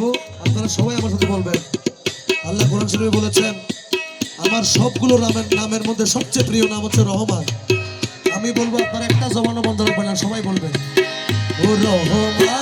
বলব আপনারা সবাই আমার সাথে বলবেন আল্লাহ কোরআন শরীফে বলেছেন, আমার সবগুলো নামের নামের মধ্যে সবচেয়ে প্রিয় নাম হচ্ছে রহমান। আমি বলব, আপনার একটা জমানো বন্ধ রাখবেন আর সবাই বলবেন, ও রহমান।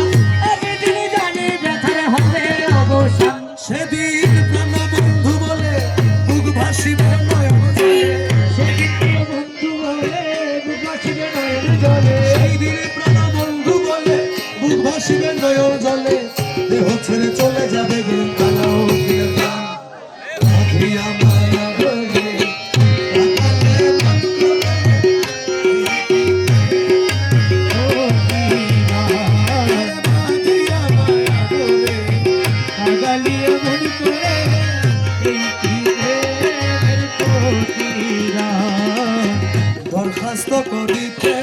Thank you.